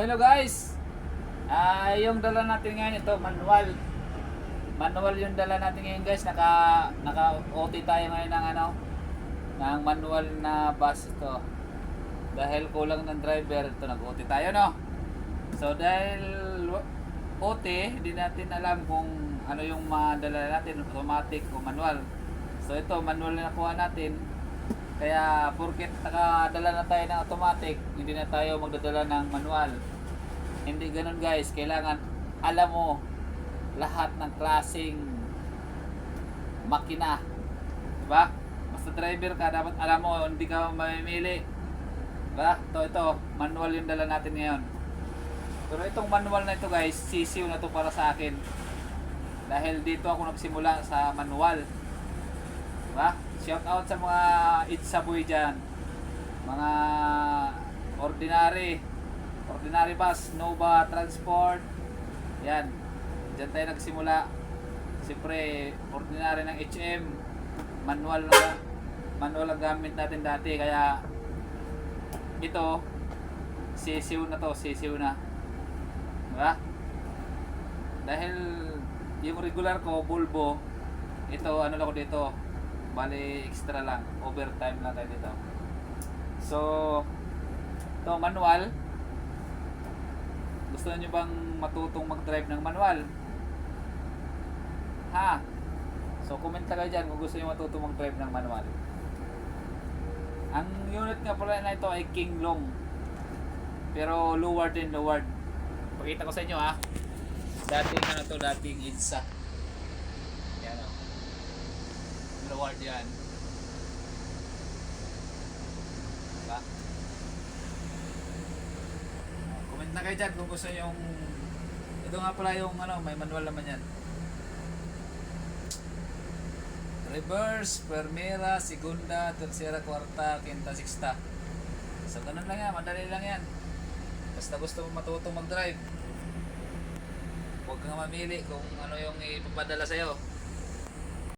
Hello guys! Ah, yung dala natin ngayon ito, manual. Manual yung dala natin ngayon guys. Naka naka OT tayo ngayon ng ano ng manual na bus ito. Dahil kulang ng driver, ito nag-OT tayo no. So dahil OT, hindi natin alam kung ano yung madala natin, automatic o manual. So ito, manual na nakuha natin. Kaya porket nakadala na tayo ng automatic, hindi na tayo magdadala ng manual. Hindi ganun guys, kailangan alam mo lahat ng klaseng makina. Diba? Basta driver ka, dapat alam mo, hindi ka mamimili. Diba? Ito, ito, manual yung dala natin ngayon. Pero itong manual na ito guys, sisiw na to para sa akin. Dahil dito ako nagsimula sa manual. Diba? Shout out sa mga itsaboy dyan. Mga ordinary. Ordinary bus, Nova Transport. Yan. Diyan tayo nagsimula. Siyempre, ordinary ng HM. Manual na manual ang gamit natin dati. Kaya ito, sisiw na to, sisiw na. Diba? Dahil yung regular ko, bulbo, ito, ano lang ko dito, bali extra lang, overtime lang tayo dito. So, ito manual. Gusto niyo bang matutong mag-drive ng manual? Ha? So, comment na kayo dyan kung gusto niyo matutong mag-drive ng manual. Ang unit nga pala na ito ay King Long. Pero lower din lower. Pakita ko sa inyo ha. Dating ano to, dating IDSA. Yan o. Lower yan. Diba? Comment na kayo dyan kung gusto yung ito nga pala yung ano, may manual naman yan. Reverse, primera, segunda, tercera, cuarta, quinta, sexta. So ganun lang yan, madali lang yan. Basta gusto mo matutong mag-drive. Huwag kang mamili kung ano yung ipapadala sa'yo.